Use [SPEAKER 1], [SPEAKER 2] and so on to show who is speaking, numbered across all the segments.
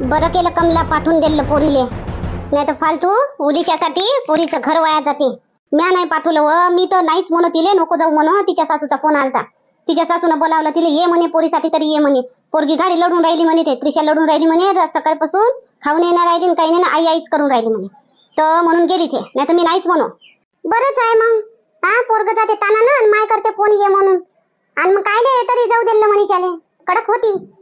[SPEAKER 1] बरं केलं कमला पाठवून दिलं पोरीले. नाही तर फालतू उलीच्यासाठी पोरीचं घर वाया जाते. म्या नाही पाठवलं व मी तर नाहीच म्हणत तिले नको जाऊ म्हणून तिच्या सासूचा फोन आलता. तिच्या सासूनं बोलावलं तिला ये म्हणे पोरीसाठी तरी ये म्हणे. पोरगी गाडी लढून राहिली म्हणे ते त्रिशा लढून राहिली म्हणे सकाळपासून खाऊन येणार राहिली काही नाही ना आई आईच करून राहिली म्हणे. तर म्हणून गेली ते नाही तर मी नाहीच म्हणू. बरंच आहे मग. हा पोरग जाते ताना ना माय करते फोन ये म्हणून. आणि मग काय तरी जाऊ दिलं मनीषाले. कडक होती.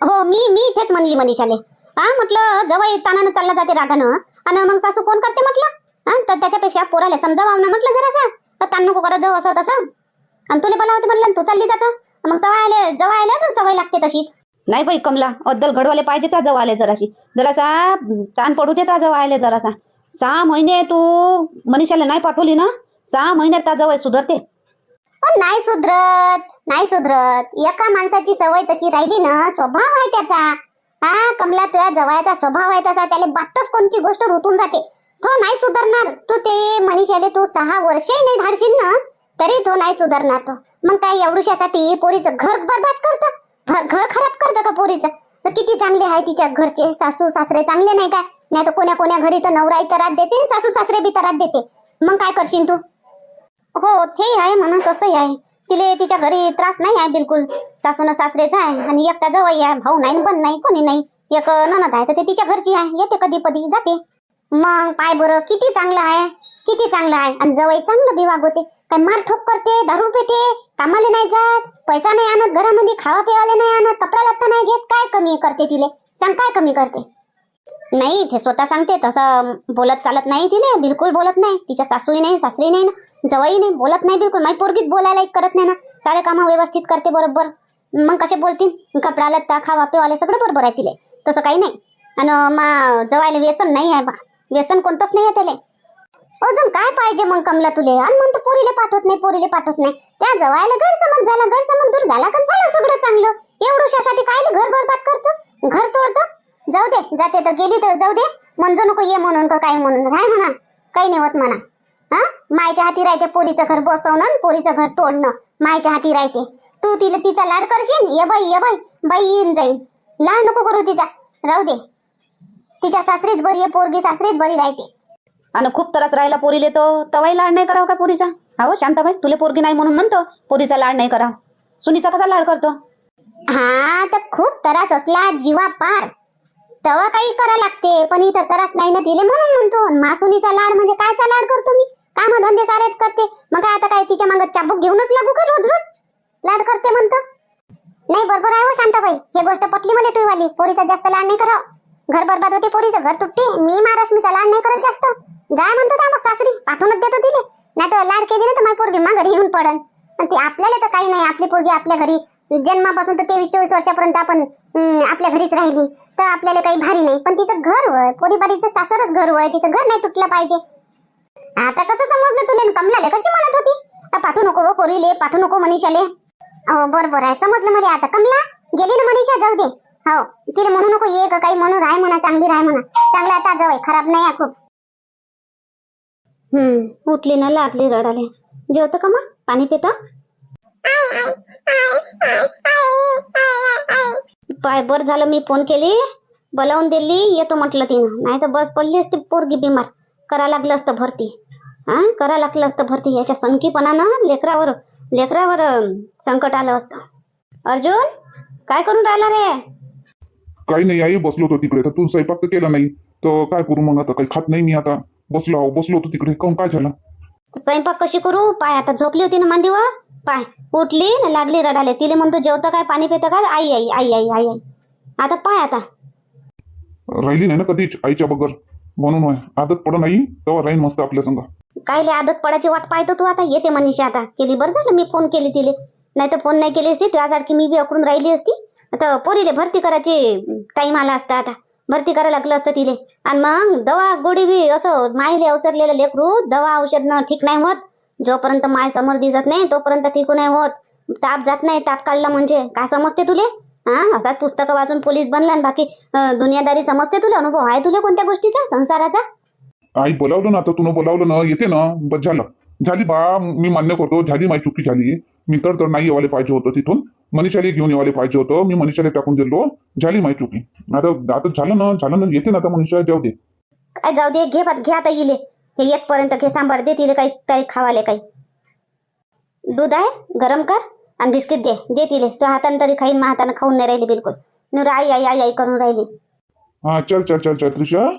[SPEAKER 1] हो मी मी तेच म्हणली मनीषाले. हा म्हटलं जवळ येताना चालला जाते रागानं आणि मग सासू फोन करते म्हटलं? हा तर त्याच्यापेक्षा पोराला समजावा ना म्हटलं जरासा. तर ताण नको करत जाऊ असं तसं. आणि तुला बोला होते म्हटलं तू चालली जातं. मग सवय आले जवळ आल्या तर सवय लागते तशीच.
[SPEAKER 2] नाही बाई कमला अद्दल घडवाले पाहिजे त्या जवळ आले जराशी. जरासा ताण पडू दे त्या जवळ आले जरासा. सहा महिने तू मनीषाला नाही पाठवली ना? सहा महिन्यात त्या जवळ सुधरते.
[SPEAKER 1] पण नाही सुधरत नाही सुधरत. एका माणसाची सवय तशी राहिली ना स्वभाव आहे त्याचा. हा कमला तुझ्या जवळचा स्वभाव आहे तसा त्याला बातच कोणती गोष्ट रुतून जाते. तो नाही सुधारणार. तू ते मनीषाले तू सहा वर्षे नाही धाडशील ना तरी तो नाही सुधारणार तो. मग काय एवढुशासाठी पोरीचं घर बरबाद करतं? घर खराब करतं का पोरीचं? तर किती चांगले आहे तिच्या घरचे सासू सासरे चांगले नाही काय नाही तर कोण्या कोण्या घरी तर नवराई तरात देते सासू सासरे बी तरात देते. मग काय करशील तू? हो ते आहे म्हणून तसंही आहे. तिले तिच्या घरी त्रास नाही आहे बिलकुल. सासून सासरेच आहे आणि एकटा जवळ आहे भाऊ नाही पण नाही कोणी नाही. एक ननद आहे तर ते तिच्या घरची आहे येते कधी कधी जाते. मग पाय बरं किती चांगलं आहे किती चांगलं आहे. आणि जवळ चांगलं बिवाग होते काय मारठोक करते दारू पिते कामाला नाही जात पैसा नाही आणत घरामध्ये खावा पिवाले नाही आणत कपडा लत्ता नाही घेत काय कमी करते तिले? सांग काय कमी करते? नाही ते स्वतः सांगते तसं बोलत चालत नाही तिने बिलकुल बोलत नाही. तिच्या सासूही नाही सासरी नाही ना जवळही नाही बोलत नाही बिलकुल. माझी पोरगीत बोलायला एक करत नाही ना. सारे कामं व्यवस्थित करते बरोबर. मग कसे बोलतील? कपडा लत्ता खावा पिवाले सगळं बरोबर आहे तिले. तसं काही नाही. आणि मा जवायला व्यसन नाही आहे बा. व्यसन कोणतंच नाही आहे त्याले. अजून काय पाहिजे मग कमला तुले? आणि म्हणतो पोरीला पाठवत नाही पोरीले पाठवत नाही. त्या जवायला गैरसमज झाला गैरसमज दूर झाला का? झालं सगळं चांगलं. एवढ्यासाठी काय घर बरबाद करतो? घर तोडतो? जाऊ दे जाते तर गेली तर जाऊ दे. म्हणजो नको ये म्हणून का काय म्हणून. राय म्हणा काही नाही होत म्हणा. हा? मायच्या हाती राहते पोरीचं घर बसवणं पोरीचं घर तोडणं. मायच्या हाती राहते. तू तिला तिचा लाड करशील? ये बाई ये बाई. बाई येईन जाईन लाड नको करू तिचा. राहू दे. तिच्या सासरीच बरी आहे पोरगी सासरीच बरी राहते.
[SPEAKER 2] आणि खूप त्रास राहिला पोरीले तो. तवाही लाड नाही करावं का पोरीचा? हो शांताबाई तुले पोरगी नाही म्हणून म्हणतो पोरीचा लाड नाही करावं. सुनीचा कसा लाड करतो?
[SPEAKER 1] हा तर खूप त्रास असला जीवा पार तेव्हा काही करा लागते पण इथं त्रास नाही ना दिले म्हणून म्हणतो. मासुनीचा लाड म्हणजे कायचा लाड करतो मी? काम धंदे सारेच करते. मग काय आता काय तिच्या मागत चाबूक घेऊनच लागू का रोज रोज? लाड करते म्हणतो. नाही बरोबर आहे हो शांताबाई. हे गोष्ट पटली मला तुझी वाली पोरीचा जास्त लाड नाही करा घर बरबाद होते पोरीचं घर तुटते. मी महाराष्ट्रीचा लाड नाही करत जास्त. जाय म्हणतो त्या मग सासरी. पाठवूनच देतो तिले. नाही तर लाड केली ना तर माझी पोरगी मा घरी येऊन पडल ते आपल्याला तर काही नाही. आपली पोरगी आपल्या घरी जन्मापासून तर तेवीस चोवीस वर्षापर्यंत आपण आपल्या घरीच राहिली. तर आपल्याला काही भारी नाही. पण तिचं घर होय पोरीबारीचं सासरच घर होय तिचं घर नाही तुटलं पाहिजे. आता कसं समजलं तुला? कमलाले कशी म्हणत होती? पाठवू नको हो पोरीले पाठवू नको मनीषाले. बरोबर आहे. समजलं मला आता. कमला गेली ना मनीषा? जाऊ दे. हो. तिला म्हणू नको ये का काही म्हणून राय म्हणा चांगली राय म्हणा. चांगला आता जाऊ खराब नाही खूप. हम्म उठली ना लागली रडाले जेवतो का मग? पाणी पिता? पाय बर झालं मी फोन केली. बोलावून दिली येतो म्हटलं तिनं. नाही तर बस पडली असती पोरगी बिमार. करा लागलं असतं भरती. हा? करा लागलं असतं भरती. याच्या संकीपणानं लेकरावर लेकरावर संकट आलं असतं. अर्जुन काय करून राहिला रे?
[SPEAKER 3] काही नाही आई बसलो होतो तिकडे. तर तू स्वयंपाक तर केला नाही. तर काय करू मग आता? काही खात नाही मी आता. बसलो आहो बसलो होतो तिकडे. काऊन काय झालं?
[SPEAKER 1] स्वयंपाक कशी करू? पाय आता झोपली होती ना मांडीवर पाय. उठली न लागली रडाले तिले म्हणतो जेवतं काय पाणी पितं काय? आई आई आई आई आई आई. आता पाय आता.
[SPEAKER 3] राहिली नाही ना कधीच आईच्या बगर. म्हणून होय. आदत पड नाही तेव्हा राहीन मस्त आपल्या संग.
[SPEAKER 1] कायले आदत पडायची वाट पाहतो तू आता? येते मनीषा आता. केली बरं झालं मी फोन केली तिले. नाही तर फोन नाही केली असती तुझ्यासारखी मी बी अकरून राहिली असती. आता पोरीले भरती करायची टाइम आला असता आता. भरती करायला लागलं असतं तिले. आणि मग दवा गोडी बी असं मायले अवसरलेलं लेकरू दवा औषध न ठीक नाही होत. जोपर्यंत माय समोर दिसत नाही तोपर्यंत ठीक नाही होत. ताप जात नाही ताप काढला म्हणजे. काय समजते तुले? हा? असाच पुस्तकं वाचून पोलीस बनला आणि बाकी दुनियादारी समजते तुला? अनुभव आहे तुला कोणत्या गोष्टीचा संसाराचा?
[SPEAKER 3] आई बोलावलं ना आता तुला बोलावलं ना येते ना. बस झालं. झाली बा मी मान्य करतो. झाली माझी चुकी झाली. मी तर तर नाही येवाले पाहिजे होतं तिथून. मनीषाला घेऊन येवाले पाहिजे होतं. मी मनीषाला टाकून दिलो. झाली माझी चुकी आता आता झालं ना झालं ना. येते ना आता मनीषा जाऊ दे.
[SPEAKER 2] काय जाऊ दे घे बात घे आता इले. हे येतपर्यंत घे सांभाळ दे तिले काही काही खावाले काही. दूध आहे गरम कर आणि बिस्किट दे. दे तिले. तू हाताने तरी खाईन मग हाताने खाऊन नाही राहिली बिलकुल. नुर आई आई आई आई करून राहिली.
[SPEAKER 3] हा चल चल चल चल त्रिशा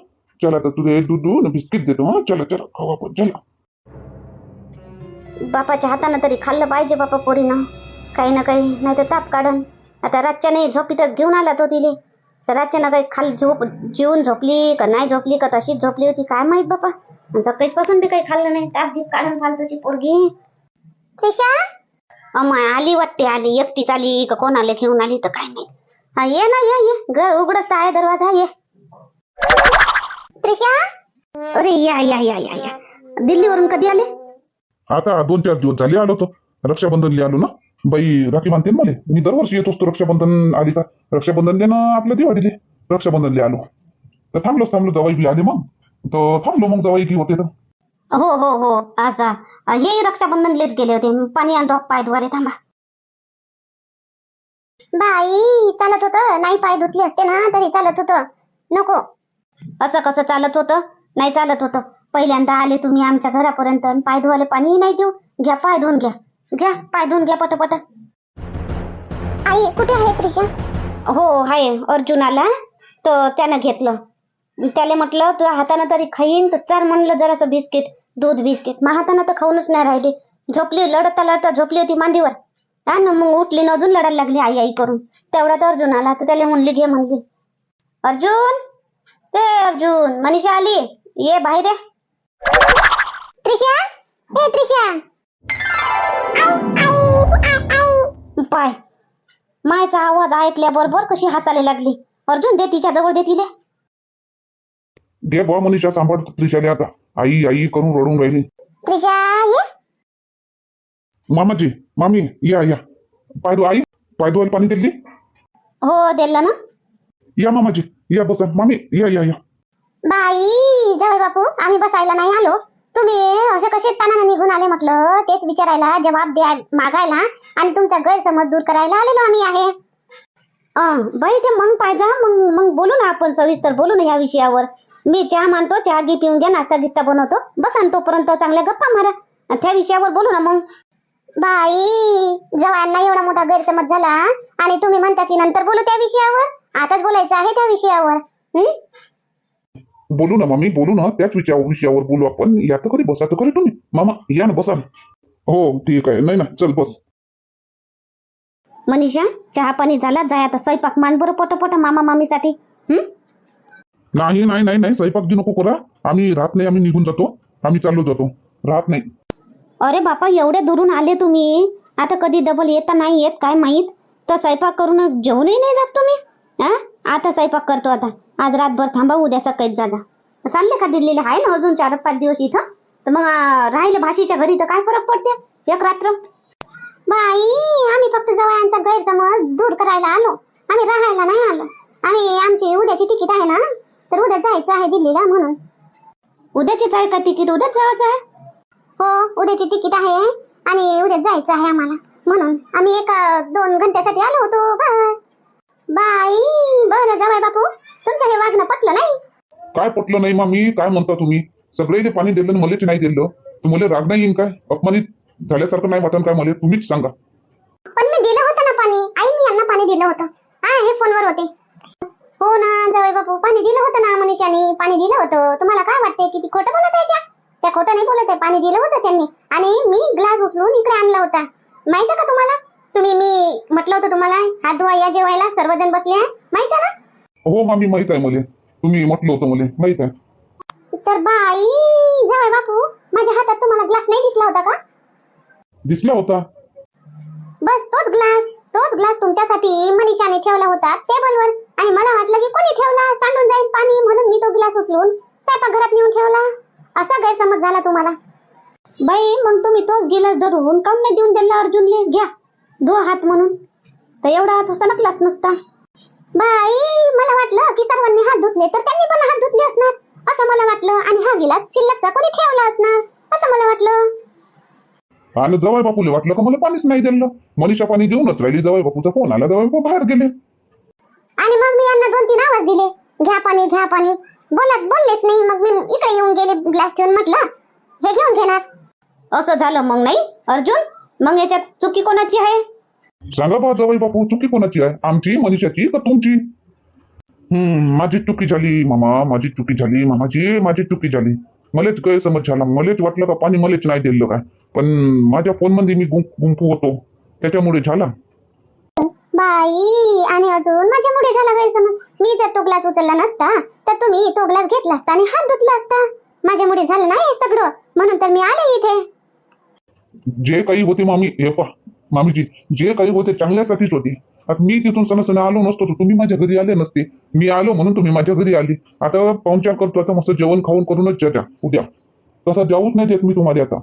[SPEAKER 3] चल आता तुझे दूध दूध बिस्किट देतो. हा चला चला खाऊ आपण. चला.
[SPEAKER 2] बापाच्या हातानं तरी खाल्लं पाहिजे बापा पोरीनं. काही ना काही नाही तर ताप काढन. आता रातच्या नाही झोपीतच घेऊन आला तो तिले. तर रातच्यानं काही खाल झोप जेवून झोपली का नाही झोपली का तशीच झोपली होती काय माहीत बापा. सकाळीच पासून बी काही खाल्लं नाही. ताप बीप काढून फालतूची पोरगी.
[SPEAKER 1] त्रिशा?
[SPEAKER 2] अमाय आली वाटते आली. एकटीच आली का कोणाला घेऊन आली तर काय माहीत. हा ये ना ये ये. घर उघडच तर आहे दरवाजा ये.
[SPEAKER 1] त्रिशा?
[SPEAKER 2] अरे या या या या या. दिल्लीवरून कधी आले?
[SPEAKER 3] आता दोन चार दिवस झाले आलो तो रक्षाबंधन आलो ना. बाई राखी बांधते ना मला. मी दरवर्षी येत असतो रक्षाबंधन आली का रक्षाबंधन ना आपल्या दिवाळीले. रक्षाबंधन आलो. तर थांबलोच थांबलो जवाई बी आले मग. तर थांबलो मग जवाई की होते तर.
[SPEAKER 2] हो हो हो. असं हे रक्षाबंधन लेच गेले होते. पाणी आणतो पायद्वारे थांबा.
[SPEAKER 1] बाई चालत होतं. नाही पाय धुतले असते ना तरी चालत होतं. नको.
[SPEAKER 2] असं कसं चालत होतं? नाही चालत होतं. पहिल्यांदा आले तुम्ही आमच्या घरापर्यंत आणि पाय धुवाले पाणी नाही देऊ. घ्या पाय धुवून घ्या. घ्या पाय धुवून घ्या पटपट.
[SPEAKER 1] आई कुठे आहे त्रिशा?
[SPEAKER 2] हो आहे. अर्जुन आला तर त्यानं घेतलं. त्याला म्हटलं तुझ्या हातानं तरी खाईन तर चार म्हणलं जरासं बिस्किट दूध बिस्किट. मग हातानं तर खाऊनच नाही राहिली. झोपली लढता लढता झोपली होती मांडीवर. हा ना मग उठली न अजून लढायला लागली आई आई करून. तेवढ्यात अर्जुन आला तर त्याला म्हणली घे म्हणली. अर्जुन ते अर्जुन मनीषा आली. ये बाहेर
[SPEAKER 1] त्रिशा? ए त्रिशा.
[SPEAKER 2] पाय मायचा आवाज ऐकल्याबरोबर कशी हसायला लागली? अर्जुन दे तिच्या जवळ दे तिले.
[SPEAKER 3] घे बा मनीषा सांभाळ त्रिशाले आता. आई आई करून रडून राहिली.
[SPEAKER 1] त्रिशा ये.
[SPEAKER 3] मामाजी मामी या या. पाय धु आई पाय धुवायला पाणी दिली?
[SPEAKER 2] हो दिलं ना.
[SPEAKER 3] या मामाजी या बसा. मामी या या या.
[SPEAKER 1] बाई जावई बापू आम्ही बसायला नाही आलो. तुम्ही असे कसे तानाने निघून आले म्हटलं? तेच विचारायला जबाब द्या मागायला आणि तुमचा गैरसमज दूर करायला आलेलो आम्ही आहे.
[SPEAKER 2] अं, बाई ते मग पाहिजे मग मग बोलू ना आपण सविस्तर बोलू ना ह्या विषयावर. मी चहा मानतो चहा गी पिऊन घ्या नाश्ता गिस्ता बनवतो. बस आणि तोपर्यंत चांगल्या गप्पा मारा. त्या विषयावर बोलू ना मग.
[SPEAKER 1] बाई जवांना एवढा मोठा गैरसमज झाला आणि तुम्ही म्हणता की नंतर बोलू त्या विषयावर? आताच बोलायचं आहे त्या विषयावर. हम्म
[SPEAKER 3] बोलू ना मामी बोलू ना. त्याच विषयावर विषयावर बोलू आपण. या तर कधी बसा तर कधी तुम्ही. मामा या ना बसा. हो ठीक आहे. नाही ना चल बस.
[SPEAKER 2] मनीषा चहा पाणी झाला जाय आता स्वयंपाक मांड बरं पटपट मामा मामीसाठी. हं?
[SPEAKER 3] नाही नाही नाही नाही. स्वयंपाक जी नको करा. आम्ही राहत नाही आम्ही निघून जातो. आम्ही चाललो जातो. राहत नाही.
[SPEAKER 2] अरे बापा एवढे दुरून आले तुम्ही. आता कधी डबल येता नाही येत काय माहीत? तर स्वयंपाक करून जेवणही नाही जात तुम्ही. हा? आता स्वयंपाक करतो आता. आज रातभर थांबा उद्या सकाळीच जा जा. चालले का दिल्लीला? आहे ना अजून चार पाच दिवस इथं? तर मग राहिलं राहिले भाषेच्या घरी तर काय फरक पडते? एक रात्र.
[SPEAKER 1] बाई आम्ही फक्त जवळचा गैरसमज दूर करायला आलो. आम्ही राहायला नाही आलो. आणि आमची उद्याची तिकीट आहे ना? तर उद्या जायचं आहे दिल्लीला म्हणून.
[SPEAKER 2] उद्याचीच आहे का तिकीट? उद्याच जायचं आहे?
[SPEAKER 1] हो उद्याची तिकीट आहे. आणि उद्या जायचं आहे आम्हाला म्हणून. आम्ही एका दोन घंट्यासाठी आलो होतो बस. बाई बरं जावाय बापू. तुमचं हे वागणं पटलं नाही.
[SPEAKER 3] काय पटलं नाही मामी? काय म्हणता तुम्ही? सगळे पाणी दिलं आणि मलाच नाही दिलं. तुम्हाला राग नाही येईन काय? अपमानित झाल्यासारखं नाही वाटन काय मला? तुम्हीच सांगा.
[SPEAKER 1] पण मी दिलं होतं ना पाणी. आई मी यांना पाणी दिलं होतं. हा हे फोनवर होते. हो ना जावई बापू. पाणी दिलं होतं ना मनुष्याने पाणी दिलं होतं. तुम्हाला काय वाटते किती खोटं बोलत आहे त्या? त्या खोटं नाही बोलत आहे. पाणी दिलं होतं त्यांनी. आणि मी ग्लास उचलून इकडे आणला होता. माहीत का तुम्हाला? तुम्ही मी म्हटलं होतं तुम्हाला हात धुवा या जेवायला सर्वजण बसले आहे. माहीत आहे ना?
[SPEAKER 3] हो मामी माहीत आहे मला. तुम्ही म्हटलं होतं मला. माहीत आहे.
[SPEAKER 1] तर बाई जावई बापू माझ्या हातात तुम्हाला ग्लास नाही दिसला होता का?
[SPEAKER 3] दिसला होता.
[SPEAKER 1] बस तोच ग्लास तोच ग्लास तुमच्यासाठी मनीषाने ठेवला होता. टेबलवर आणि मला वाटलं की कोणी ठेवला? सांडून जाईल पाणी म्हणून मी तो ग्लास उचलून स्वयंपाकघरात नेऊन ठेवला. असा गैरसमज झाला तुम्हाला.
[SPEAKER 2] बाई मग तुम्ही तोच गिलास धरून काऊन नाही देऊन दिला अर्जुनले घ्या. धुवा हात म्हणून. तर एवढा हात सणकलाच नसता.
[SPEAKER 1] बाई मला वाटलं की सर्वांनी हात धुतले तर त्यांनी पण हात धुतले असणार. असं मला वाटलं. आणि हा गिलास शिल्लकचा कोणी ठेवला असणार? असं मला वाटलं.
[SPEAKER 3] आणि जवाय बापूले वाटलं का मला पाणीच नाही दिलं? मनीषा पाणी देऊनच राहिली जवाय बापूचा फोन आला जवाय बापू बाहेर गेले.
[SPEAKER 1] आणि मग मी यांना दोन तीन आवाज दिले. घ्या पाणी घ्या पाणी. बोलत बोललेच नाही. मग मी इकडे येऊन गेले ग्लास ठेवून म्हटलं हे घेऊन घेणार.
[SPEAKER 4] असं झालं मग नाही अर्जुन? मग याच्यात चुकी कोणाची आहे?
[SPEAKER 3] सांगा बा जवाई बापू चुकी कोणाची आहे? आमची मनीषाची का तुमची? हम्म माझी चुकी झाली मामा माझी चुकी झाली मामाजी माझी चुकी झाली. मलेच गैरसमज झाला. मलेच वाटलं का पाणी मलेच नाही दिलं काय? पण माझ्या फोनमध्ये मी गुं- गुंफू होतो. त्याच्यामुळे झाला.
[SPEAKER 1] बाई आणि अजून माझ्यामुळे झाला गैरसमज. मी जर तो ग्लास उचलला नसता तर तुम्ही तो ग्लास घेतला असता आणि हात धुतला असता. माझ्यामुळे झालं नाही हे सगळं. म्हणून तर मी आले इथे.
[SPEAKER 3] जे काही होते मामी हे पा मामीजी जे काही होते चांगल्यासाठीच होते. आता मी तिथून सण आलो नसतो तुम्ही माझ्या घरी आले नसते. मी आलो म्हणून तुम्ही माझ्या घरी आली. आता पाहुणचार करतो आता मस्त जेवण खाऊन करूनच जा उद्या. तसं जाऊच नाही देत मी तुम्हाला आता.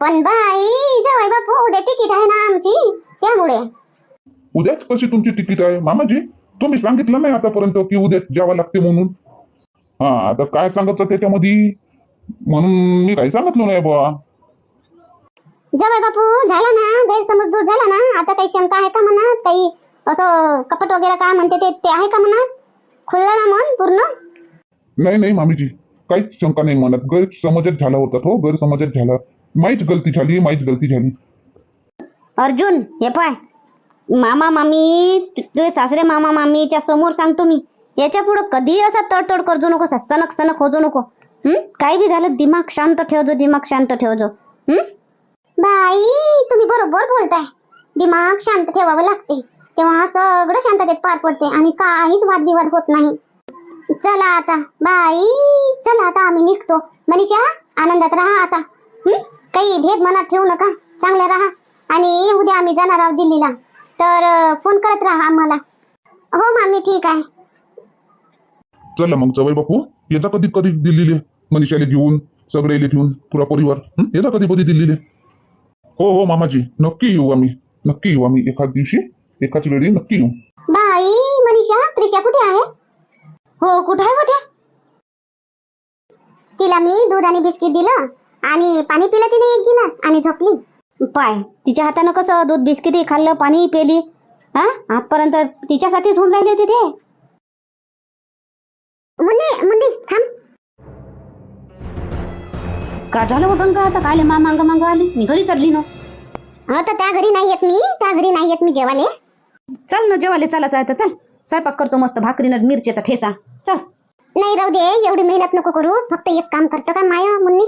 [SPEAKER 1] पण बाई बापू उद्या तिकीट आहे ना आमची त्यामुळे.
[SPEAKER 3] उद्याच कशी तुमची तिकीट आहे? मामाजी तुम्ही सांगितलं नाही आतापर्यंत की उद्या जावं लागते म्हणून. हा आता काय सांगायचं त्याच्यामध्ये? म्हणून मी काही सांगितलं नाही बुवा.
[SPEAKER 1] जवळ बापू झाला ना? गैरसमज दूर झाला ना? आता काही शंका आहे का मनात? काही असं कपट वगैरे काय म्हणते ते ते आहे का मनात? खुललं ना मन पूर्ण?
[SPEAKER 3] नाही नाही मामीजी. काहीच शंका नाही म्हणत गैरसमजच झाला होता तो. गैरसमजच झाला. माहीच गलती झाली माहीच गलती झाली.
[SPEAKER 4] अर्जुन हे पाय. मामा मामी तुझे सासरे मामा मामीच्या समोर सांगतो मी याच्या पुढं कधी असा तडतड करजो नको असा सनक सनक होजो नको. हं? काही बी झालं दिमाग शांत ठेवजो दिमाग शांत ठेवजो. हं?
[SPEAKER 1] बाई तुम्ही बरोबर बोलताय. दिमाग शांत ठेवावं लागते. तेव्हा सगळं शांततेत पार पडते आणि काहीच वादविवाद होत नाही. चला आता बाई चला आता आम्ही निघतो. मनीषा आनंदात राहा आता. काही भेद मनात ठेवू नका. चांगलं राहा. आणि उद्या आम्ही जाणार आहोत दिल्लीला. तर फोन करत राहा आम्हाला. हो मामी ठीक आहे.
[SPEAKER 3] चला मग जवळ बापू. येता कधी कधी दिल्लीले मनीषाले घेऊन सगळे घेऊन पुरा परिवार. येता कधी कधी दिल्लीले. हो हो मामाजी. नक्की येऊ आम्ही. नक्की येऊ आम्ही. एखाद दिवशी एकाच वेळी नक्की येऊ.
[SPEAKER 1] बाई मनीषा त्रिशा कुठे आहे?
[SPEAKER 4] हो कुठे आहे होत्या
[SPEAKER 1] तिला मी दूध आणि बिस्किट दिलं आणि पाणी पिलं तिने एक गिलास आणि झोपली.
[SPEAKER 4] पाय तिच्या हातानं कसं दूध बिस्किट खाल्लं पाणी पेली. हा? आजपर्यंत तिच्यासाठीच होऊन राहिली होती ते.
[SPEAKER 1] मुन्नी मुन्नी थांब.
[SPEAKER 4] का झालं हो गंगा? आता कायले मा मांग मांग आली? मी घरी चालली ना.
[SPEAKER 1] हो तर त्या घरी नाही येत मी. त्या घरी नाही येत मी जेवाले.
[SPEAKER 4] चल ना जेवाले चला तर चल. स्वयंपाक करतो मस्त भाकरीनं मिरचीचा ठेसा चल.
[SPEAKER 1] नाही राहू दे. एवढी मेहनत नको करू. फक्त एक काम करतो का माया मुन्नी?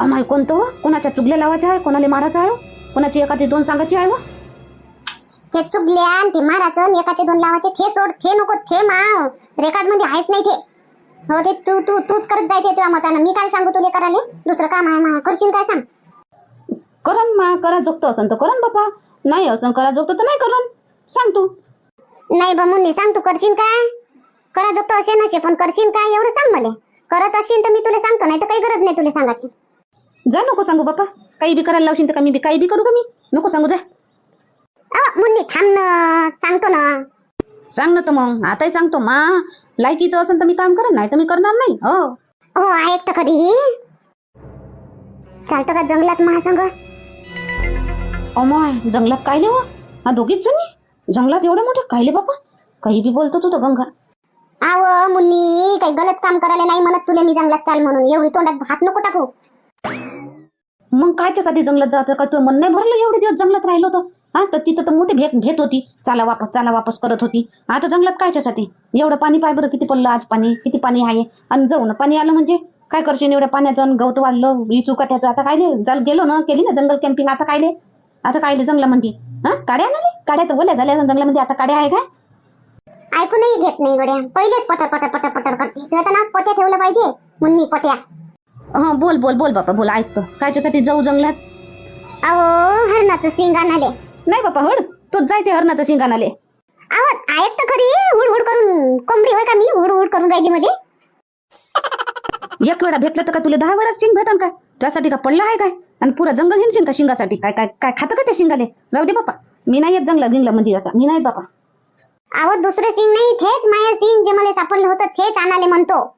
[SPEAKER 4] अमाय कोणतं हो? कोणाच्या चुगल्या लावायच्या आहे? कोणाला मारायचं आहे हो? कोणाची एखादी दोन सांगायची आहे हो?
[SPEAKER 1] ते चुगल्या आणि ते मारायचं आणि एकाचे दोन लावायचे. ते सोड ते नको ते माव. रेकॉर्डमध्ये आहेच नाही ते. हो ते तू तू तूच करत जायचे तुझ्या मतानं. मी काय सांगू तुला करायला दुसरं काम आहे मा करशील काय सांग?
[SPEAKER 4] करन मा करा जोगतं असं. तर करन बापा नाही असं. करा जोगतं तर नाही करन सांग तू.
[SPEAKER 1] नाही बा मुन्नी सांग तू. करशील काय? करा जगतो असे नसे पण करशील काय? एवढं सांग मला. करत असशील तर मी तुला सांगतो नाही तर काही गरज नाही तुला सांगायची.
[SPEAKER 4] जा नको सांगू बापा. काही बी करायला लावशील तर का मी बी काही बी करू का मी? नको सांगू जा.
[SPEAKER 1] अ, मुन्नी थांब ना. सांगतो ना.
[SPEAKER 4] सांग ना तर मग. आताही सांगतो मा. लायकीचं असेल तर मी काम करन नाही तर मी करणार नाही. हो.
[SPEAKER 1] हो तर कधी. चालतं का जंगलात महासंग
[SPEAKER 4] अमाय जंगलात कायले हो. हा दोघीच जणी? जंगलात एवढे मोठे? कायले बापा काही बी बोलतो तू तर गंगा
[SPEAKER 1] आव मुन्नी काही गलत काम करायला नाही म्हणत तुला मी जंगलात चाल म्हणून. एवढी तोंडात हात नको टाकू.
[SPEAKER 4] मग कायच्यासाठी जंगलात जायचं? का तू मन नाही भरलं? एवढे दिवस जंगलात राहिलो होतं हा तर तिथं तर मोठी भेट भेट होती. चाला वापस चाला वापस करत होती. आता जंगलात कायच्यासाठी एवढं पाणी पाय बरं किती पडलं आज पाणी? किती पाणी आहे? आणि जाऊ ना पाणी आलं म्हणजे? काय करशील? एवढ्या पाण्याचं गवत वाढलं विचू काट्याचं आता कायले जाल गेलो ना केली ना जंगल कॅम्पिंग आता कायले आता कायले जंगलामध्ये? हा? काड्या ना काड्या तर ओल्या झाल्या जंगलामध्ये आता काड्या आहे काय?
[SPEAKER 1] ऐकूनही घेत नाही गड्या. पहिलेच पटर पटर पटर पटर करते. तू आता ना पट्या ठेवलं पाहिजे. मुन्नी पट्या.
[SPEAKER 4] हा बोल बोल बोल बापा बोल ऐकतो. कायच्यासाठी जाऊ जंगलात?
[SPEAKER 1] अहो हरणाचं सिंगान आले
[SPEAKER 4] नाही बापा हड. तूच जाय ते हरणाचं शिंगाणाले.
[SPEAKER 1] अहो ऐक तर खरी. हुड हुड करून कोंबडी होय का मी? हुड हुड करून राहिली मध्ये.
[SPEAKER 4] एक वेळा भेटलं तर का तुला दहा वेळा शिंग भेटन काय त्यासाठी का पडलं आहे काय? आणि पुरा जंगल हिंडशील का शिंगासाठी? काय काय काय खातं का त्या शिंगाले? राहू दे बापा. मी नाही येत जंगला गिंगला मध्ये आता. मी नाही बापा.
[SPEAKER 1] अहो दुसरं सिंग नाही. थेच माया सिंग जे मला सापडलं होतं थेच आणाले म्हणतो.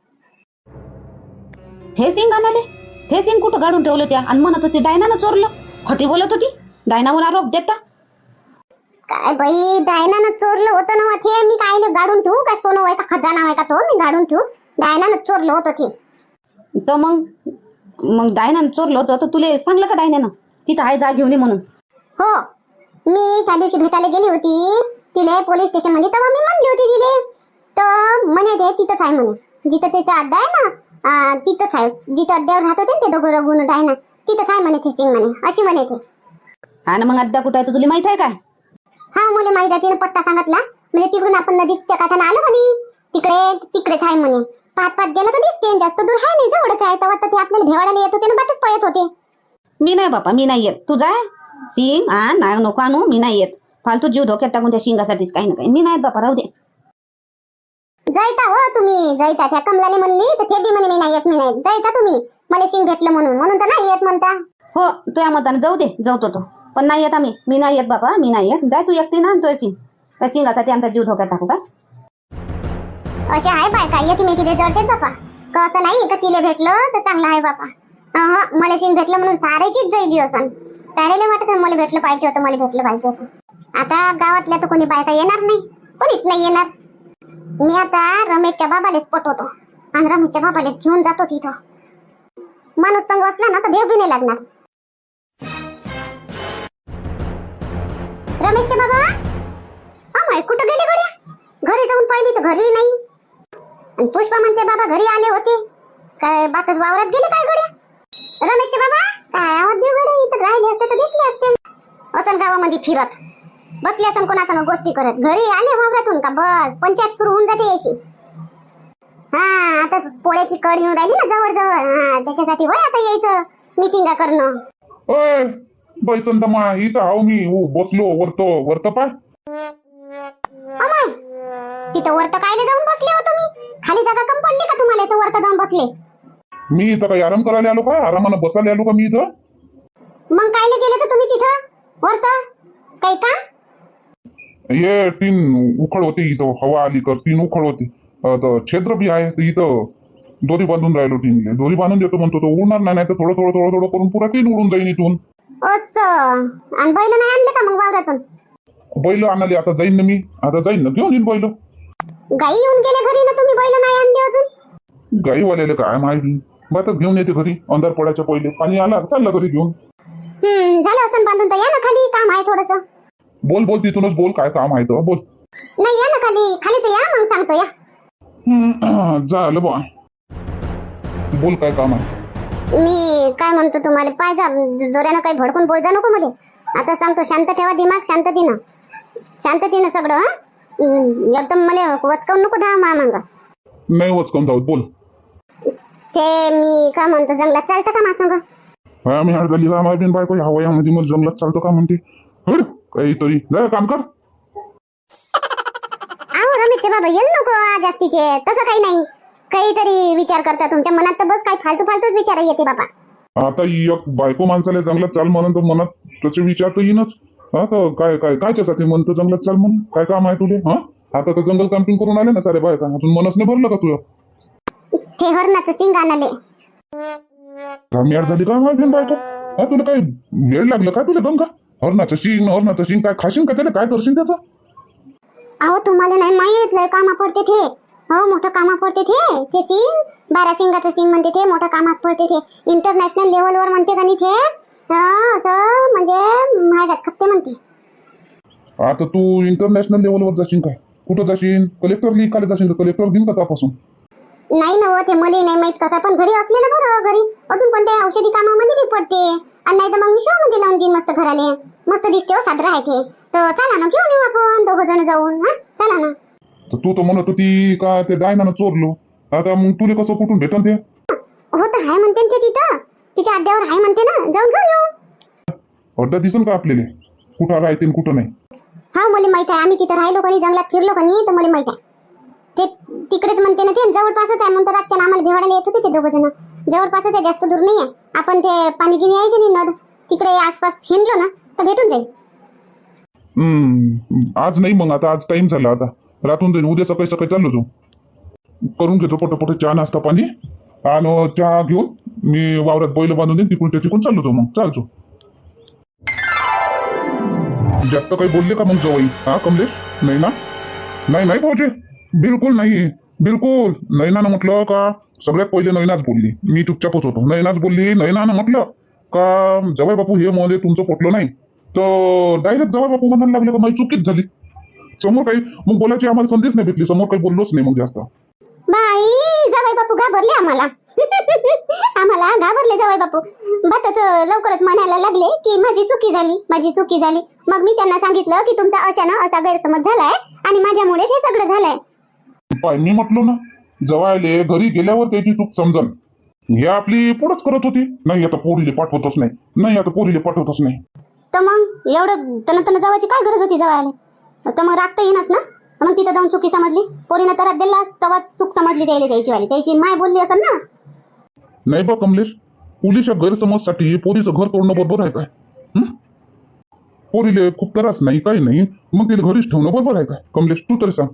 [SPEAKER 4] हे सिंग आणाले?
[SPEAKER 2] ते सिंग कुठं काढून ठेवलं त्या? आणि म्हणत होती डायनानं चोरलं. खोटी बोलत होती? डायनावर आरोप देता?
[SPEAKER 1] काय बाई डायनानं चोरलं होतं ना ते. मी काय गाडून ठेवू काय सोनं आहे का खजाना आहे का तो? मी गाडून ठेवू. डायनानं चोरलं होतं ते.
[SPEAKER 2] तर मग मग डायनानं चोरलं होतं. तर तुला सांगलं का डायनानं? तिथं आहे जा घेऊन म्हणून.
[SPEAKER 1] हो. मी त्या दिवशी भेटायला गेली होती. तिले पोलीस स्टेशनमध्ये तेव्हा मी म्हणली होती तिले. तर म्हणे ते तिथंच आहे म्हणे. जिथं त्याचा अड्डा आहे ना तिथंच आहे. जिथं अड्ड्यावर राहत होते ना ते दोघं रघुन डायना तिथंच आहे म्हणे ते सिंग म्हणे. अशी म्हणे ते.
[SPEAKER 2] आणि मग अड्डा कुठं आहे तुला माहीत आहे काय?
[SPEAKER 1] हा मुले माहिती आहे तिने पत्ता सांगितला. म्हणजे तिकडून आपण नदीच्या काठाने आलो म्हणे. तिकडे तिकडेच आहे म्हणे. पाच पाच गेलं तर दिसते जास्त दूर आहे नाही जवळच आहे. तेव्हा ते आपल्याला भेवाडायला येत होते ना बातच पळत होते.
[SPEAKER 2] मी नाही बापा मी नाही येत. तू जाय सिंग आ नाही नको आणू मी नाही येत. फालतू जीव धोक्यात टाकून त्या शिंगासाठीच काही ना काही. मी नाही बापा राहू दे.
[SPEAKER 1] जायता हो तुम्ही जायता. त्या कमलाने म्हणली तर ते बी म्हणे मी नाही येत मी नाही येत. जायता तुम्ही. मला शिंग भेटलं म्हणून. म्हणून तर नाही येत म्हणता.
[SPEAKER 2] हो तुझ्या मताने जाऊ दे जाऊ तो तो. पण नाही येत आम्ही. मी नाही येत बाबा मी नाही येत. जाय तू एकटी ना तुझ्या सिंग त्या शिंगासाठी आमचा जीव धोक्यात टाकू काय
[SPEAKER 1] अशा आहे बायका एकमेकीले जळतेच बापा. कसं असं नाही का तिले भेटलं तर चांगलं आहे बापा. हा मला शिंग भेटलं म्हणून सारेचीच जायली असं सारायला वाटत मला भेटलं पाहिजे होतं मला भेटलं पाहिजे होतं. आता गावातल्या तर कोणी बायका येणार नाही. कोणीच नाही येणार. मी आता रमेशच्या बाबालेच पटवतो. आणि रमेशच्या बाबालेच घेऊन जातो तिथं. माणूस संग असला ना तर भेव बी नाही लागणार. रमेशच्या बाबा? अमाय कुठं गेले गड्या? घरी जाऊन पाहिली तर घरी नाही. आणि पुष्पा म्हणते बाबा घरी आले होते. काय बातच वावरात गेले काय गड्या? रमेशचे बाबा काय आवाज देऊ गड्या? इथं राहिले असते तर दिसले असते. असं गावामध्ये फिरत. बसले असं कोणासंग गोष्टी करत. घरी आले वावरातून का? बस पंचायत सुरू होऊन जाते याची. हा आता पोळ्याची कड येऊन राहिली ना जवळ जवळ हा त्याच्यासाठी होय आता यायचं मिटिंगा करणं.
[SPEAKER 3] बाई चंदमा इथं आहो मी हो बसलो वरतो वरत पाय.
[SPEAKER 1] अमाय तिथं वरत कायले जाऊन बसले हो तुम्ही? खाली जागा कम पडली का तुम्हाला इथं वरत जाऊन बसले?
[SPEAKER 3] मी इथं काही आराम करायला आलो का? आरामानं बसायला आलो का मी इथं?
[SPEAKER 1] मग कायले गेले तर तुम्ही तिथं? वरत? काही का
[SPEAKER 3] ये तीन उखळ होते इथं हवा आली कर तीन उखळ होते. तर छेद्र बी आहे तर इथं दोरी बांधून राहिलो टीनले दोरी बांधून देतो म्हणतो तो उडणार नाही तर थोडं थोडं थोडं थोडं करून पुरा तीन उडून जाईन इथून.
[SPEAKER 1] असं. आणि बैल नाही आणले का मग वावरातून?
[SPEAKER 3] बैल आणाले आता जाईन ना मी. आता जाईन ना. घेऊन येईन बैल.
[SPEAKER 1] गाई येऊन गेले घरी ना तुम्ही बैल नाही आणले अजून?
[SPEAKER 3] गाईवाल्याला काय माहिती? बातच घेऊन येते घरी. अंधार पडायच्या पहिले. पाणी आला चालला घरी घेऊन.
[SPEAKER 1] हम्म झालं असं बांधून तर या ना खाली. काम आहे थोडस.
[SPEAKER 3] बोल बोल तिथूनच बोल. काय काम आहे तर बोल.
[SPEAKER 1] नाही या ना खाली. खाली तर या मग सांगतो या.
[SPEAKER 3] हम्म, झालं बा. बोल काय काम आहे?
[SPEAKER 1] मी काय म्हणतो तुम्हाला पाहिजा जोऱ्यानं काही भडकून बोलजा नको मध्ये. आता सांगतो शांत ठेवा दिमाग शांततेनं शांततेनं सगळं हं? एकदम मला वचकावून नको दहा मा मांगा.
[SPEAKER 3] नाही वचकून जाऊ बोल.
[SPEAKER 1] ते मी काय म्हणतो जंगलात चालतं का माझं
[SPEAKER 3] हा मी हड झाली माझी बिन बायको ह्या वयामध्ये मला जंगलात चालतो का म्हणते. हड काहीतरी. जा काम कर.
[SPEAKER 1] आहो रमेशचे बाबा येईल नको जास्तीचे तसं काही नाही. काहीतरी विचार करता. तुमच्या मनात तर बस काही फालतू फालतूच विचार येते बाबा.
[SPEAKER 3] आता एक बायको माणसाला जंगलात चाल म्हणून तर मनात त्याचे विचार तर येईनच. हा तर काय काय कायच्यासाठी म्हणतो जंगलात चाल म्हणून? काय काम आहे तुले? हा? आता तर जंगल कॅम्पिंग करून आले ना सारे बायका. अजून मनच नाही भरलं का तुझं
[SPEAKER 1] ते हरणाचं सिंग आणाले.
[SPEAKER 3] झाली का माझी बायको? हा तुला काय वेळ लागलं काय तुला गंगा हरणाचं शिंग हरणाचं शिंग काय खाशीन का त्याला? काय करशील त्याचं?
[SPEAKER 1] अहो तुम्हाला नाही माहीत लय कामा पडते ते हो मोठं कामा पडते ते. ते सिंग बारा सिंगाचं सिंग म्हणते ते मोठं कामात पडते ते. इंटरनॅशनल लेवलवर म्हणते का नाही ते हं, असं म्हणजे महागात खपते म्हणते.
[SPEAKER 3] आता तू इंटरनॅशनल लेवलवर जाशील काय कुठं जाशील? कलेक्टर लिखायला जाशील तर कलेक्टर घेईन का
[SPEAKER 1] नाही ना हो, ते मला नाही माहीत कसा पण घरी असले ना बरं घरी. अजून पण ते औषधी कामामध्ये बी पडते. आणि नाही तर मग मी show मध्ये लावून देईन मस्त घराले. मस्त दिसते हो सादर आहे ते तर चला ना घेऊन येऊ आपण दोघ जण जाऊन हा? चला ना.
[SPEAKER 3] तर तू तर म्हणत होती का ते डायनानं चोरलो? आता मग तुला कसं कुठून भेटन ते?
[SPEAKER 1] हो तर हाय म्हणते ना ते तिथं. तिच्या अड्ड्यावर हाय म्हणते ना. जाऊन घेऊन येऊ.
[SPEAKER 3] अर्धा दिसन का आपल्याला? कुठं राहते आणि कुठं नाही?
[SPEAKER 1] हा मला माहीत आहे. आम्ही तिथं राहिलो कोणी जंगलात फिरलो कोणी तर मला माहीत आहे. ते तिकडेच म्हणते ना ते जवळपासच आहे. म्हणतो रातच्या आम्हाला भिवाडायला येत होते ते दोघ जण. जवळपासच आहे जास्त दूर नाही आहे आपण ते पाणी गिनी आहे की नाही नद? तिकडे आसपास हिंडलो ना तर भेटून जाईल.
[SPEAKER 3] हम्म, आज नाही मग. आता आज टाइम झाला आता. रातून देईन. उद्या सकाळी सकाळी चाललो जाऊ. करून घेतो पटपट चहा नाश्ता पाणी. आणि चहा घेऊन मी वावरात बैल बांधून देईन. तिकडून त्या तिकडून चाललो तो मग. चालतो. जास्त काही बोलले का मग जवळ हा कमलेश? नाही ना नाही नाही भाऊजी. बिलकुल नाही. बिलकुल. नैनानं म्हटलं का सगळ्यात पहिले नैनाच बोलली. मी चुपचापच होतो. नैनाच बोलली नैनानं म्हटलं का जवळ बापू हे मध्ये तुमचं पटलं नाही. तर डायरेक्ट जवळ बापू म्हणायला लागले का माझी चुकीच झाली. समोर काही मग बोलायची आम्हाला संधीच नाही भेटली. समोर काही बोललोच नाही मग जास्त.
[SPEAKER 1] बाई जावई बापू घाबरले आम्हाला. आम्हाला घाबरले जावई बापू. बातच लवकरच म्हणायला लागले की माझी चुकी झाली माझी चुकी झाली. मग मी त्यांना सांगितलं की तुमचा अशानं असा गैरसमज झालाय आणि माझ्यामुळेच हे सगळं झालंय.
[SPEAKER 3] पाय मी म्हटलो ना जवळले घरी गेल्यावर त्याची चूक समजन. हे आपली पुढंच करत होती. नाही आता पोरीले पाठवतच नाही. नाही आता पोरीले पाठवतच नाही.
[SPEAKER 2] तर मग एवढं तन तन जावायची काय गरज होती जवायला? तर मग रागता येईनच ना? मग तिथं जाऊन चुकी समजली. पोरीनं तर दिला तेव्हा चूक समजली द्यायला द्यायची वाली. त्याची माय बोलली असेल ना?
[SPEAKER 3] नाही बा कमलेश. पोलीसच्या गैरसमजसाठी पोरीचं घर तोडणं बरोबर आहे काय? हं? पोरीले खूप त्रास नाही काही नाही. मग तिला घरीच ठेवणं बरोबर आहे काय? कमलेश तू तरी सांग.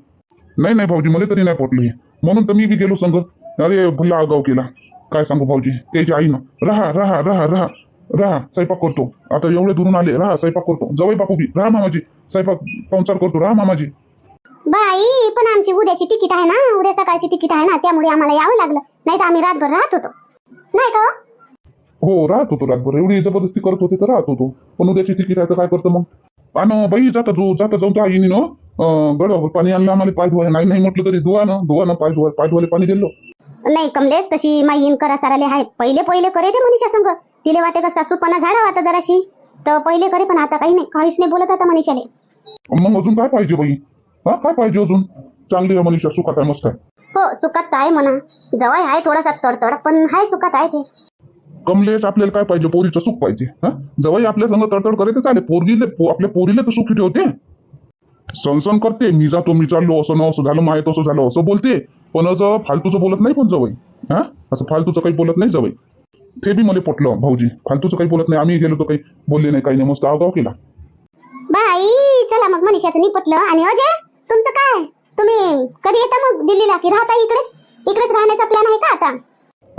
[SPEAKER 3] नाही नाही भाऊजी मला तरी नाही पटलं. हे म्हणून तर मी बी गेलो संग अरे भल्ला आगाव केला. काय सांगू भाऊजी? त्याची आईनं. राहा राहा राहा राहा. राहा स्वयंपाक करतो. आता एवढे दुरून आले राहा स्वयंपाक करतो. जवळ बापू बी. राहा मामाजी स्वयंपाक पाहुणचार करतो. राहा मामाजी.
[SPEAKER 1] बाई पण आमची उद्याची तिकीट आहे ना? उद्या सकाळची तिकीट आहे ना? त्यामुळे आम्हाला यावं लागलं. नाही तर आम्ही रातभर राहत होतो. नाही का हो?
[SPEAKER 3] हो राहत होतो रातभर. एवढी जबरदस्ती करत होते तर राहत होतो. पण उद्याची तिकीट आहे तर काय करतं मग? आणि बाई जाता तू जाता जाऊन त्या आईने न गडावर पाणी आणलं. आम्हाला पाय धुवाय नाही नाही म्हटलं तरी धुवा ना धुवा ना पाय धुवा पाय धुवायला पाणी दिलं.
[SPEAKER 1] नाही कमलेश तशी माईन करा साराले आहे. पहिले पहिले करे ते मनीषा संग. तिले वाटे का सासूपणा झाडावा आता जराशी? तर पहिले करे पण आता काही नाही. काहीच नाही बोलत आता मनीषाले.
[SPEAKER 3] मग अजून काय पाहिजे बाई? हा काय पाहिजे अजून? चांगली आहे मनीषा सुखात आहे मस्त आहे.
[SPEAKER 1] हो सुखात तर आहे म्हणा. जवळ आहे थोडासा तडतड पण आहे सुखात आहे ते.
[SPEAKER 3] कमलेश आपल्याला काय पाहिजे? पोरीचं सुख पाहिजे हा? जवळ आपल्या संग तडतड करे तर चालेल. पोरगीले पो- आपल्या पोरीला तर सुखी ठेवते. सनसन करते मी जातो मी चाललो असं न असं झालं माहीत असं झालं असं बोलते. पण असं फालतूचं बोलत नाही पण जवळ हा? असं फालतूचं काही बोलत नाही जवळ. ते बी मला पटलं भाऊजी. फालतूचं काही बोलत नाही. आम्ही गेलो तर काही बोलले नाही काही नाही. मस्त आगाव केला.
[SPEAKER 1] बाई चला मग मनीषाचं निपटलं. आणि अजय तुमचं काय? तुम्ही कधी येता मग दिल्लीला? की राहता इकडेच? इकडेच राहण्याचा प्लॅन आहे का आता?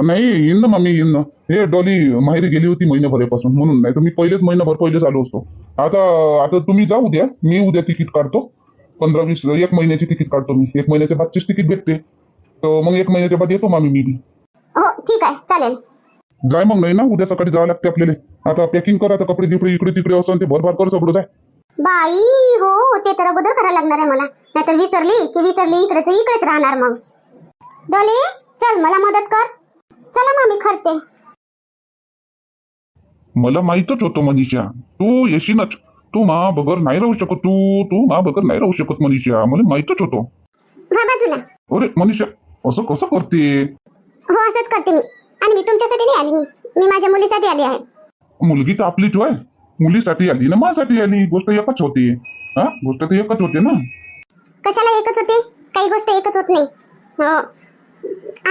[SPEAKER 3] नाही येईन ना मम्मी येईन ना. हे डॉली माहेरी गेली होती महिनाभरापासून म्हणून नाही तर मी पहिलेच महिनाभर पहिलेच आलो असतो. आता आता तुम्ही जाऊ द्या मी उद्या तिकीट काढतो. पंधरा वीस एक महिन्याची तिकीट काढतो मी. एक महिन्याच्या बादचीच तिकीट भेटते. तर मग एक महिन्याच्या बाद येतो मामी मी बी.
[SPEAKER 1] हो ठीक आहे. चालेल.
[SPEAKER 3] जाय मग नाही ना उद्या सकाळी जावं लागते आपल्याला. आता पॅकिंग करा आता कपडे गिपडे इकडे तिकडे असं ते भरभार कर सगळं जाय.
[SPEAKER 1] बाई हो ते तर अगोदर करायला लागणार आहे मला. नाहीतर विसरली की विसरली इकडेच इकडेच राहणार मग. डोली चल मला मदत कर. चला मग मी खरते
[SPEAKER 3] मला माहीतच होतं मनीषा. तू येशीनच तू मा बगर नाही राहू शकत तू. तू मा बगर नाही राहू शकत मनीषा. मला माहीतच होतं.
[SPEAKER 1] हा बाजूला
[SPEAKER 3] अरे मनीषा असं कसं करते?
[SPEAKER 1] हो असंच करते मी. आणि मी तुमच्यासाठी नाही आली मी. मी माझ्या मुलीसाठी आली आहे.
[SPEAKER 3] मुलगी तर आपलीच होय मुलीसाठी आली ना माझ्यासाठी आली. गोष्ट एकच होती. हा? गोष्ट तर एकच होते ना.
[SPEAKER 1] कशाला एकच होते? काही गोष्ट एकच होत नाही. हो.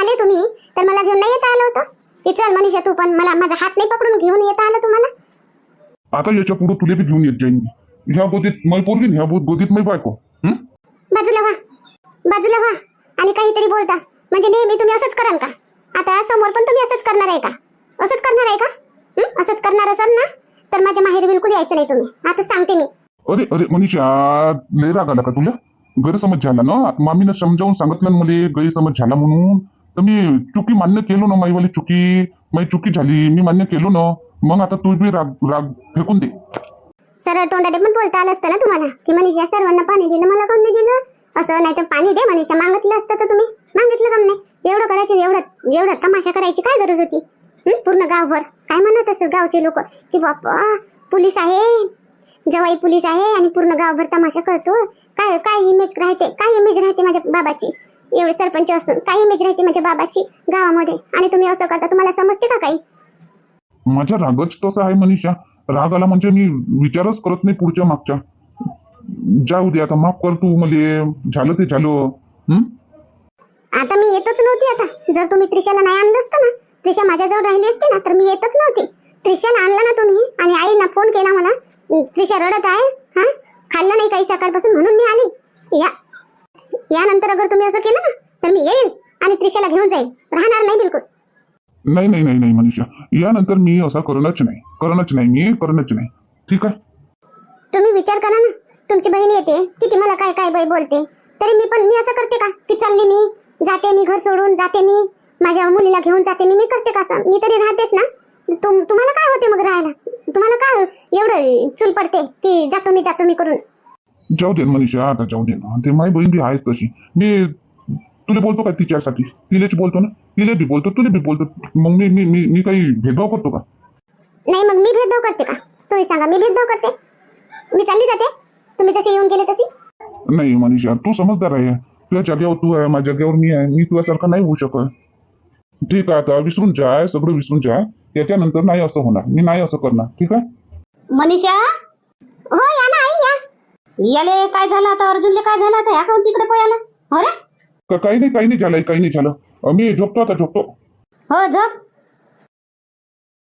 [SPEAKER 1] आले तुम्ही तर मला घेऊन नाही येता आलं होतं? की चल मनीषा तू पण मला माझा हात नाही पकडून घेऊन येता आलं तुम्हाला?
[SPEAKER 3] आता याच्यापुढे तुला बी घेऊन येत जाईन. मी ह्या गोदीत मै पोरगी ह्या गो- गोदीत मै बायको. हं?
[SPEAKER 1] बाजूला व्हा. बाजूला व्हा. आणि काहीतरी बोलता. म्हणजे नेहमी तुम्ही असंच कराल का? आता समोर पण तुम्ही असंच करणार आहे का? असंच करणार आहे का? असंच करणार असाल ना तर माझ्या माहेरी बिलकुल यायचं नाही तुम्ही. आता सांगते मी.
[SPEAKER 3] अरे अरे मनीषा लय राग आला का तुला? गैरसमज झाला ना? मामीनं समजावून सांगितलं ना मला गैरसमज झाला म्हणून. तर मी चुकी मान्य केलो ना माईवाली चुकी? माझी चुकी झाली मी मान्य केलो ना? मग आता तू बी राग राग फेकून दे.
[SPEAKER 1] सरळ तोंडाने पण बोलता आलं असतं ना तुम्हाला? की मनीषा सर्वांना पाणी दिलं मला कोण नाही दिलं? असं नाही तर पाणी दे मनीषा मागितलं असतं तर तुम्ही मागितलं का नाही एवढं करायचं एवढं एवढं तमाशा करायची काय गरज होती? पूर्ण गावभर. काय म्हणत असं गावचे लोक? की बापा पोलीस आहे. जवाई पोलीस आहे आणि पूर्ण गावभर तमाशा करतो. काय काय इमेज राहते? काय इमेज राहते माझ्या बाबाची? एवढे सरपंच असून काय इमेज राहते माझ्या बाबाची गावामध्ये? आणि तुम्ही असं करता तुम्हाला समजते का काही?
[SPEAKER 3] माझ्या रागच तसं आहे मनीषा. राग आला म्हणजे मी विचारच करत नाही पुढच्या मागच्या. जाऊ दे आता माफ कर तू मले झालं ते झालं. हं?
[SPEAKER 1] आता मी येतच नव्हती आता. जर तुम्ही त्रिशाला नाही आणलं असतं ना त्रिशा माझ्याजवळ राहिली असती ना तर मी येतच नव्हती. त्रिशाला आणलं ना तुम्ही आणि आईला फोन केला मला. त्रिशा रडत आहे हा? खाल्लं नाही काही सकाळपासून म्हणून मी आली. या. यानंतर अगर तुम्ही असं केलं ना तर मी येईल आणि त्रिशाला घेऊन जाईल. राहणार नाही बिलकुल.
[SPEAKER 3] नाही नाही नाही नाही मनीषा. यानंतर मी असा करणंच नाही. करणंच नाही मी करणंच नाही. ठीक आहे?
[SPEAKER 1] तुम्ही विचार करा ना. तुमची बहीण येते. किती मला काय काय बाई बोलते. तरी मी पण मी असं करते का? की चालली मी जाते मी घर सोडून जाते मी माझ्या मुलीला घेऊन जाते मी मी करते का असं? मी तरी राहतेच ना. तुम तुम्हाला काय होते मग राहायला? तुम्हाला काय एवढं चूल पडते की जातो मी जातो मी करून?
[SPEAKER 3] जाऊ दे मनीषा आता जाऊ दे ना. ते माझी बहीण बी आहेच तशी. मी तुला बोलतो का तिच्यासाठी? तिलेच बोलतो ना? तिला बी बोलतो तुला बी बोलतो. मग मी मी मी मी काही भेदभाव करतो का?
[SPEAKER 1] नाही मग मी भेदभाव करते का? तुम्ही सांगा मी भेदभाव करते? मी चालली जाते? तुम्ही जसे येऊन गेले तशी
[SPEAKER 3] नाही मनीषा तू समजदार आहे. तुझ्या जागेवर तू आहे माझ्या जागेवर मी आहे. मी तुझ्यासारखा नाही होऊ शकत. ठीक आहे आता विसरून जाय सगळं विसरून जाय त्याच्यानंतर नाही असं होणार. मी नाही असं करणार. ठीक आहे?
[SPEAKER 2] मनीषा?
[SPEAKER 1] हो या ना आई या.
[SPEAKER 2] याले काय झालं आता? अर्जुनले काय झालं आता? ह्या काऊन तिकडे पळाला हो रे
[SPEAKER 3] का- काही नाही काही नाही झालं काही नाही झालं. अं, मी झोपतो आता झोपतो.
[SPEAKER 2] हो झोप.